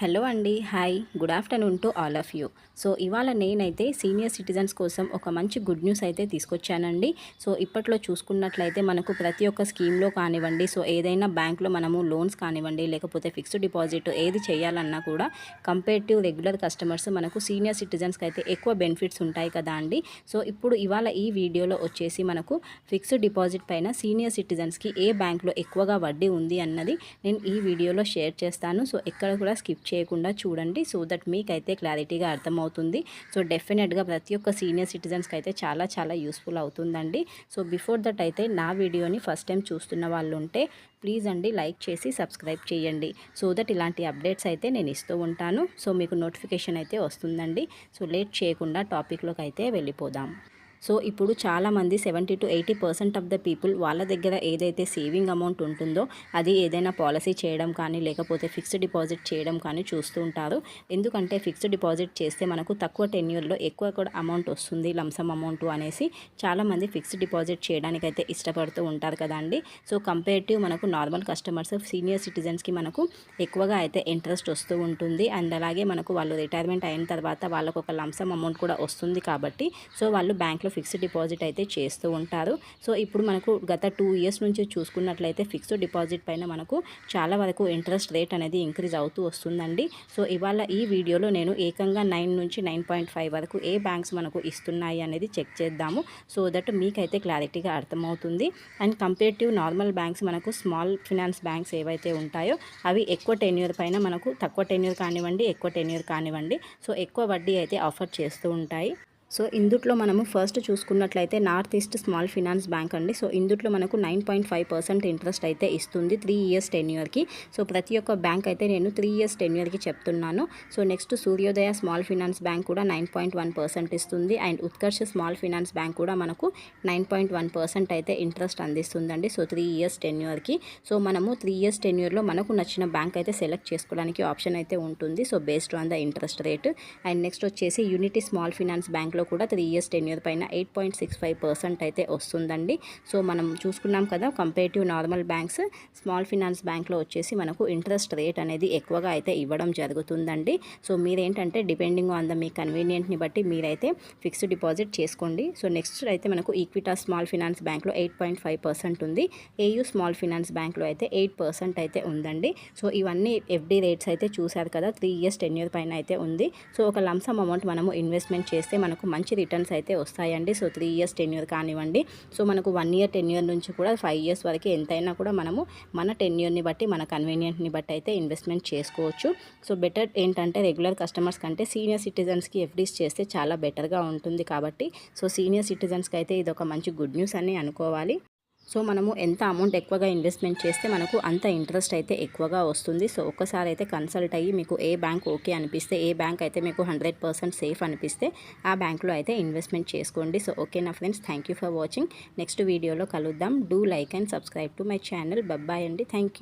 Hello అండి. Hi. Good afternoon to all of you. So ఇవాళ నేనైతే సీనియర్ సిటిజన్స్ కోసం ఒక మంచి గుడ్ న్యూస్ అయితే తీసుకొచ్చానండి. సో ఇప్పట్లో చూసుకున్నట్లయితే మనకు ప్రతి ఒక్క స్కీమ్లో కానివ్వండి సో ఏదైనా బ్యాంక్లో మనము లోన్స్ కానివ్వండి లేకపోతే ఫిక్స్డ్ డిపాజిట్ ఏది చేయాలన్నా కూడా కంపేర్ టు రెగ్యులర్ కస్టమర్స్ మనకు సీనియర్ సిటిజన్స్కి అయితే ఎక్కువ బెనిఫిట్స్ ఉంటాయి కదా అండి. సో ఇప్పుడు ఇవాళ ఈ వీడియోలో వచ్చేసి మనకు ఫిక్స్డ్ డిపాజిట్ పైన సీనియర్ సిటిజన్స్కి ఏ బ్యాంక్లో ఎక్కువగా వడ్డీ ఉంది అన్నది నేను ఈ వీడియోలో షేర్ చేస్తాను. సో ఎక్కడ కూడా స్కిప్ చేయకుండా చూడండి. సో దట్ మీకైతే క్లారిటీగా అర్థమవుతుంది. సో డెఫినెట్గా ప్రతి ఒక్క సీనియర్ సిటిజన్స్కి అయితే చాలా చాలా యూస్ఫుల్ అవుతుందండి. సో బిఫోర్ దట్ అయితే నా వీడియోని ఫస్ట్ టైం చూస్తున్న వాళ్ళు ఉంటే ప్లీజ్ అండి లైక్ చేసి సబ్స్క్రైబ్ చేయండి. సో దట్ ఇలాంటి అప్డేట్స్ అయితే నేను ఇస్తూ ఉంటాను. సో మీకు నోటిఫికేషన్ అయితే వస్తుందండి. సో లేట్ చేయకుండా టాపిక్లోకి అయితే వెళ్ళిపోదాం. సో ఇప్పుడు చాలామంది seventy to eighty percent of the people వాళ్ళ దగ్గర ఏదైతే సేవింగ్ అమౌంట్ ఉంటుందో అది ఏదైనా పాలసీ చేయడం కానీ లేకపోతే ఫిక్స్డ్ డిపాజిట్ చేయడం కానీ చూస్తూ ఉంటారు. ఎందుకంటే ఫిక్స్డ్ డిపాజిట్ చేస్తే మనకు తక్కువ టెన్యూర్లో ఎక్కువ కూడా అమౌంట్ వస్తుంది లంసమ్ అమౌంట్ అనేసి చాలామంది ఫిక్స్డ్ డిపాజిట్ చేయడానికి అయితే ఇష్టపడుతూ ఉంటారు కదండి. సో కంపేరిటివ్ మనకు నార్మల్ కస్టమర్స్ సీనియర్ సిటిజన్స్కి మనకు ఎక్కువగా అయితే ఇంట్రెస్ట్ వస్తూ ఉంటుంది. అండ్ అలాగే మనకు వాళ్ళు రిటైర్మెంట్ అయిన తర్వాత వాళ్ళకు ఒక లంసమ్ అమౌంట్ కూడా వస్తుంది కాబట్టి సో వాళ్ళు బ్యాంక్లో ఫిక్స్డ్ డిపాజిట్ అయితే చేస్తూ ఉంటారు. సో ఇప్పుడు మనకు గత టూ ఇయర్స్ నుంచి చూసుకున్నట్లయితే ఫిక్స్డ్ డిపాజిట్ పైన మనకు చాలా వరకు ఇంట్రెస్ట్ రేట్ అనేది ఇంక్రీజ్ అవుతూ వస్తుందండి. సో ఇవాళ ఈ వీడియోలో నేను ఏకంగా నైన్ నుంచి నైన్ పాయింట్ ఫైవ్ వరకు ఏ బ్యాంక్స్ మనకు ఇస్తున్నాయి అనేది చెక్ చేద్దాము. సో దట్ మీకైతే క్లారిటీగా అర్థమవుతుంది. అండ్ కంపేరిటివ్ నార్మల్ బ్యాంక్స్ మనకు స్మాల్ ఫినాన్స్ బ్యాంక్స్ ఏవైతే ఉంటాయో అవి ఎక్కువ టెన్యూర్ పైన మనకు తక్కువ టెన్యూర్ కానివ్వండి ఎక్కువ టెన్యూర్ కానివ్వండి సో ఎక్కువ వడ్డీ అయితే ఆఫర్ చేస్తూ ఉంటాయి. సో ఇందుట్లో మనము ఫస్ట్ చూసుకున్నట్లయితే north east small finance bank అండి. సో ఇందుట్లో మనకు nine point five percent interest అయితే ఇస్తుంది త్రీ ఇయర్స్ టెన్యూర్కి సో ప్రతి ఒక్క బ్యాంక్ అయితే నేను త్రీ ఇయర్స్ టెన్యూర్కి చెప్తున్నాను. So next Suryoday small finance bank కూడా నైన్ పాయింట్ వన్ పర్సెంట్ ఇస్తుంది. And Utkarsh small finance bank కూడా మనకు నైన్ పాయింట్ వన్ పర్సెంట్ అయితే ఇంట్రెస్ట్ అందిస్తుందండి. సో త్రీ ఇయర్స్ టెన్యూర్కి సో మనము త్రీ ఇయర్స్ టెన్యూర్లో మనకు నచ్చిన బ్యాంక్ అయితే సెలెక్ట్ చేసుకోవడానికి ఆప్షన్ అయితే ఉంటుంది. So based on the interest rate and next వచ్చేసి యూనిటీ స్మాల్ ఫినాన్స్ బ్యాంక్లో కూడా త్రీ ఇయర్స్ టెన్యూర్ పైన eight point six five percent అయితే వస్తుందండి. సో మనం చూసుకున్నాం కదా comparative normal banks small finance బ్యాంక్లో వచ్చేసి మనకు ఇంట్రెస్ట్ రేట్ అనేది ఎక్కువగా అయితే ఇవ్వడం జరుగుతుందండి. సో మీరేంటంటే డిపెండింగ్ ఆన్ ద మీ కన్వీనియంట్ని బట్టి మీరైతే ఫిక్స్డ్ డిపాజిట్ చేసుకోండి. సో నెక్స్ట్ అయితే మనకు ఈక్విటా స్మాల్ ఫినాన్స్ బ్యాంక్లో ఎయిట్ పాయింట్ ఫైవ్ పర్సెంట్ ఉంది. ఏయూ స్మాల్ ఫినాన్స్ బ్యాంక్లో అయితే ఎయిట్ పర్సెంట్ అయితే ఉందండి. సో ఇవన్నీ ఎఫ్డి రేట్స్ అయితే చూశారు కదా త్రీ ఇయర్స్ టెన్ ఇయర్ పైన అయితే ఉంది. సో ఒక లంసమ్ అమౌంట్ మనము ఇన్వెస్ట్మెంట్ చేస్తే మనకు మంచి రిటర్న్స్ అయితే వస్తాయండి. So three years ten year కానివ్వండి. సో మనకు వన్ ఇయర్ టెన్ ఇయర్ నుంచి కూడా ఫైవ్ ఇయర్స్ వరకు ఎంతైనా కూడా మనము మన టెన్ ఇయర్ని బట్టి మన కన్వీనియంట్ని బట్టి అయితే ఇన్వెస్ట్మెంట్ చేసుకోవచ్చు. సో బెటర్ ఏంటంటే రెగ్యులర్ కస్టమర్స్ కంటే సీనియర్ సిటిజన్స్కి ఎఫ్డీస్ చేస్తే చాలా బెటర్గా ఉంటుంది కాబట్టి సో సీనియర్ సిటిజన్స్కి అయితే ఇది ఒక మంచి గుడ్ న్యూస్ అని అనుకోవాలి. సో మనము ఎంత అమౌంట్ ఎక్కువగా ఇన్వెస్ట్మెంట్ చేస్తే మనకు అంత ఇంట్రెస్ట్ అయితే ఎక్కువగా వస్తుంది. సో ఒక్కసారి అయితే కన్సల్ట్ అయ్యి మీకు ఏ బ్యాంక్ ఓకే అనిపిస్తే ఏ బ్యాంక్ అయితే మీకు హండ్రెడ్ పర్సెంట్ సేఫ్ అనిపిస్తే ఆ బ్యాంక్లో అయితే ఇన్వెస్ట్మెంట్ చేసుకోండి. సో ఓకే నా friends thank you for watching next వీడియోలో కలుద్దాం. Do like and subscribe to my channel bye bye అండి. Thank you